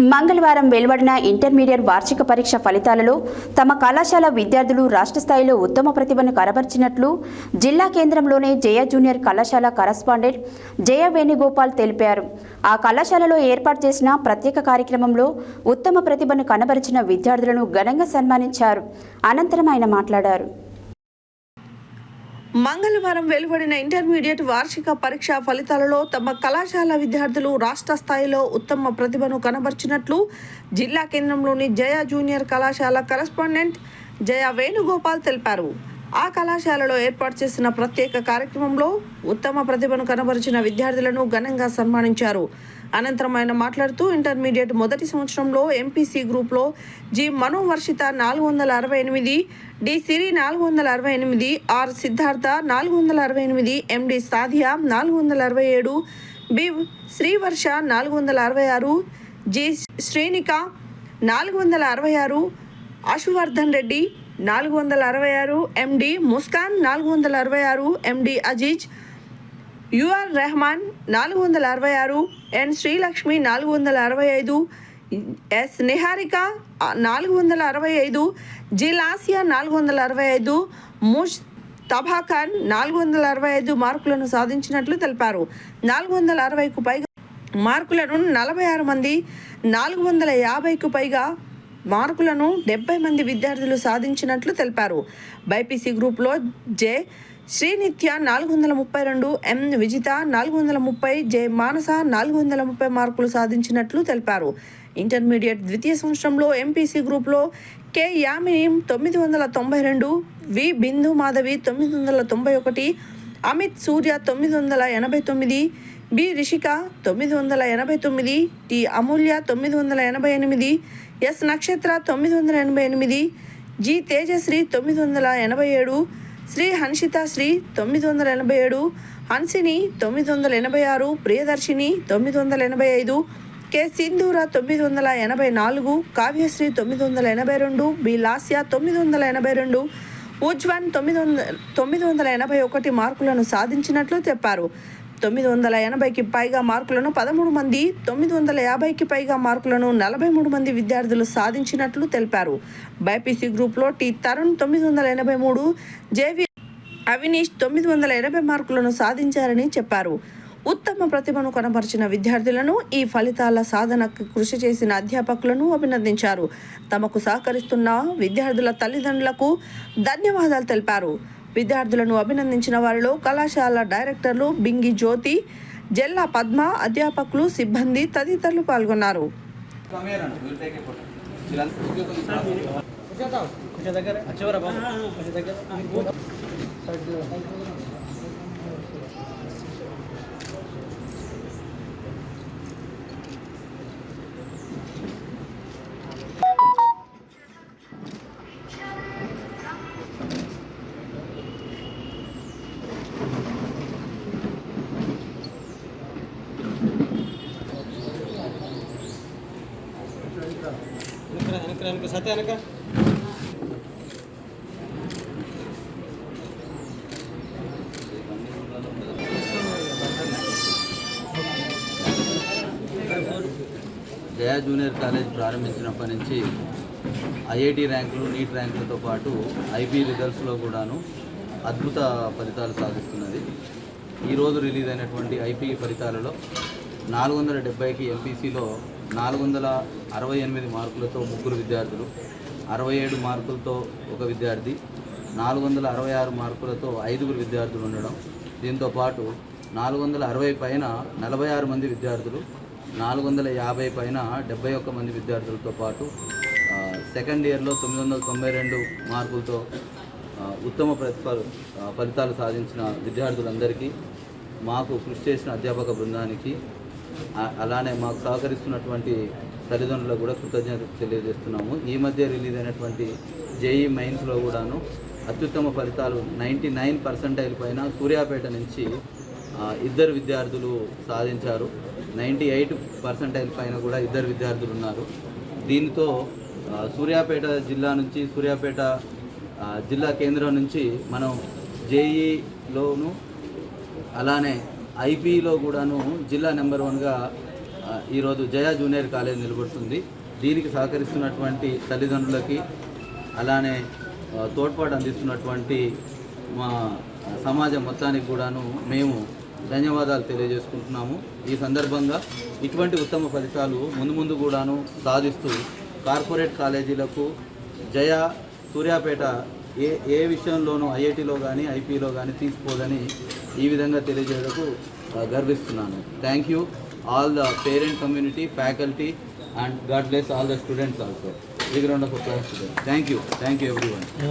మంగళవారం వెలువడిన ఇంటర్మీడియట్ వార్షిక పరీక్ష ఫలితాలలో తమ కళాశాల విద్యార్థులు రాష్ట్ర స్థాయిలో ఉత్తమ ప్రతిభను కనబర్చినట్లు జిల్లా కేంద్రంలోనే జయ జూనియర్ కళాశాల కరస్పాండెంట్ జయ వేణుగోపాల్ తెలిపారు. ఆ కళాశాలలో ఏర్పాటు చేసిన ప్రత్యేక కార్యక్రమంలో ఉత్తమ ప్రతిభను కనబరిచిన విద్యార్థులను ఘనంగా సన్మానించారు. అనంతరం ఆయన మాట్లాడారు. మంగళవారం వెలువడిన ఇంటర్మీడియట్ వార్షిక పరీక్ష ఫలితాలలో తమ కళాశాల విద్యార్థులు రాష్ట్ర స్థాయిలో ఉత్తమ ప్రతిభను కనబర్చినట్లు జిల్లా కేంద్రంలోని జయ జూనియర్ కళాశాల కరస్పాండెంట్ జయ వేణుగోపాల్ తెలిపారు. ఆ కళాశాలలో ఏర్పాటు చేసిన ప్రత్యేక కార్యక్రమంలో ఉత్తమ ప్రతిభను కనబరిచిన విద్యార్థులను ఘనంగా సన్మానించారు. అనంతరం ఆయన మాట్లాడుతూ ఇంటర్మీడియట్ మొదటి సంవత్సరంలో ఎంపీసీ గ్రూప్లో జి మనోవర్షిత నాలుగు వందల అరవై ఎనిమిది డి సిరి నాలుగు వందల అరవై ఎనిమిది ఆర్ సిద్ధార్థ నాలుగు వందల అరవై ఎనిమిది ఎండి సాధియా నాలుగు వందల అరవై ఏడు బి శ్రీవర్ష నాలుగు వందల అరవై ఆరు జి శ్రేణిక నాలుగు వందల అరవై ఆరు అశువర్ధన్ రెడ్డి నాలుగు వందల అరవై ఆరు ఎండి ముస్కాన్ నాలుగు వందల అరవై ఆరు ఎండి అజీజ్ యుఆర్ రెహమాన్ నాలుగు వందల అరవై ఆరు ఎన్ శ్రీలక్ష్మి నాలుగు వందల అరవై ఐదు ఎస్ నిహారిక నాలుగు వందల అరవై ఐదు జిలాసియా నాలుగు వందల అరవై ఐదు ముష్ తబాఖాన్ నాలుగు వందల అరవై ఐదు మార్కులను సాధించినట్లు తెలిపారు. నాలుగు వందల అరవైకు పైగా మార్కులను నలభై ఆరు మంది నాలుగు వందల యాభైకు పైగా మార్కులను డెబ్బై మంది విద్యార్థులు సాధించినట్లు తెలిపారు. బైపీసీ గ్రూప్లో జె. శ్రీనిత్య నాలుగు వందల ముప్పై రెండు ఎం. విజిత నాలుగు వందల ముప్పై జె. మానస నాలుగు వందల ముప్పై మార్కులు సాధించినట్లు తెలిపారు. ఇంటర్మీడియట్ ద్వితీయ సంవత్సరంలో ఎంపీసీ గ్రూప్లో కె. యామిని తొమ్మిది వందల తొంభై రెండు వి. బిందు మాధవి తొమ్మిది వందల తొంభై ఒకటి అమిత్ సూర్య తొమ్మిది వందల ఎనభై తొమ్మిది బి రిషిక తొమ్మిది వందల ఎనభై తొమ్మిది టి అమూల్య తొమ్మిది వందల ఎనభై ఎనిమిది ఎస్ నక్షత్ర తొమ్మిది వందల ఎనభై ఎనిమిది జి తేజశ్రీ తొమ్మిది వందల ఎనభై ఏడు శ్రీ హన్షిత శ్రీ తొమ్మిది వందల ఎనభై ఏడు హన్సిని తొమ్మిది వందల ఎనభై ఆరు ప్రియదర్శిని తొమ్మిది వందల ఎనభై ఐదు కె సింధూర తొమ్మిది వందల ఎనభై నాలుగు కావ్యశ్రీ తొమ్మిది వందల ఎనభై రెండు బి లాస్య తొమ్మిది వందల ఎనభై రెండు ఉజ్వన్ తొమ్మిది వందల తొమ్మిది వందల ఎనభై ఒకటి మార్కులను సాధించినట్లు చెప్పారు తొమ్మిది వందల ఎనభైకి పైగా మార్కులను పదమూడు మంది తొమ్మిది వందల యాభైకి పైగా మార్కులను నలభై మూడు మంది విద్యార్థులు సాధించినట్లు తెలిపారు. బైపీసీ గ్రూప్లో టి తరుణ్ తొమ్మిది వందల ఎనభై మూడు జేవి అవినీష్ తొమ్మిది వందల ఎనభై మార్కులను సాధించారని చెప్పారు. ఉత్తమ ప్రతిభను కనబరిచిన విద్యార్థులను ఈ ఫలితాల సాధనకు కృషి చేసిన అధ్యాపకులను అభినందించారు. తమకు సహకరిస్తున్న విద్యార్థుల తల్లిదండ్రులకు ధన్యవాదాలు తెలిపారు. విద్యార్థులను అభినందించిన వారిలో కళాశాల డైరెక్టర్లు బింగి జ్యోతి జెల్లా పద్మ అధ్యాపకులు సిబ్బంది తదితరులు పాల్గొన్నారు. దగ్గర సత్య వెనక జయా జూనియర్ కాలేజ్ ప్రారంభించినప్పటి నుంచి ఐఐటి ర్యాంకులు నీట్ ర్యాంకులతో పాటు ఐబీ రిజల్ట్స్లో కూడాను అద్భుత ఫలితాలు సాధిస్తున్నది. ఈరోజు రిలీజ్ అయినటువంటి ఐపీ ఫలితాలలో నాలుగు వందల డెబ్బైకి ఎంపీసీలో నాలుగు వందల అరవై ఎనిమిది మార్కులతో ముగ్గురు విద్యార్థులు అరవై ఏడు మార్కులతో ఒక విద్యార్థి నాలుగు వందల అరవై ఆరు మార్కులతో ఐదుగురు విద్యార్థులు ఉండడం. దీంతో పాటు నాలుగు వందల అరవై పైన నలభై ఆరు మంది విద్యార్థులు నాలుగు వందల యాభై పైన డెబ్బై ఒక్క మంది విద్యార్థులతో పాటు సెకండ్ ఇయర్లో తొమ్మిది వందల తొంభై రెండు మార్కులతో ఉత్తమ ప్రతిఫల ఫలితాలు సాధించిన విద్యార్థులందరికీ మాకు కృషి చేసిన అధ్యాపక బృందానికి అలానే మాకు సహకరిస్తున్నటువంటి తల్లిదండ్రులకు కూడా కృతజ్ఞత తెలియజేస్తున్నాము. ఈ మధ్య రిలీజ్ అయినటువంటి జేఈ మైన్స్లో కూడాను అత్యుత్తమ ఫలితాలు నైంటీ నైన్ పర్సెంటైల్ పైన సూర్యాపేట నుంచి ఇద్దరు విద్యార్థులు సాధించారు. నైంటీ ఎయిట్ పర్సెంటైల్ పైన కూడా ఇద్దరు విద్యార్థులు ఉన్నారు. దీనితో సూర్యాపేట జిల్లా నుంచి సూర్యాపేట జిల్లా కేంద్రం నుంచి మనం జేఈలోను అలానే ఐపీలో కూడాను జిల్లా నెంబర్ వన్గా ఈరోజు జయ జూనియర్ కాలేజ్ నిలబడుతుంది. దీనికి సహకరిస్తున్నటువంటి తల్లిదండ్రులకి అలానే తోడ్పాటు అందిస్తున్నటువంటి మా సమాజం మొత్తానికి కూడాను మేము ధన్యవాదాలు తెలియజేసుకుంటున్నాము. ఈ సందర్భంగా ఇటువంటి ఉత్తమ ఫలితాలు ముందు ముందు కూడాను సాధిస్తూ కార్పొరేట్ కాలేజీలకు జయ సూర్యాపేట ఏ ఏ విషయంలోనూ ఐఐటిలో కానీ ఐపీలో కానీ తీసుకోదని ఈ విధంగా తెలియజేయడకు గర్విస్తున్నాను. Thank you all the parent community faculty and God bless all the students also ఈ ground of class thank you thank you everyone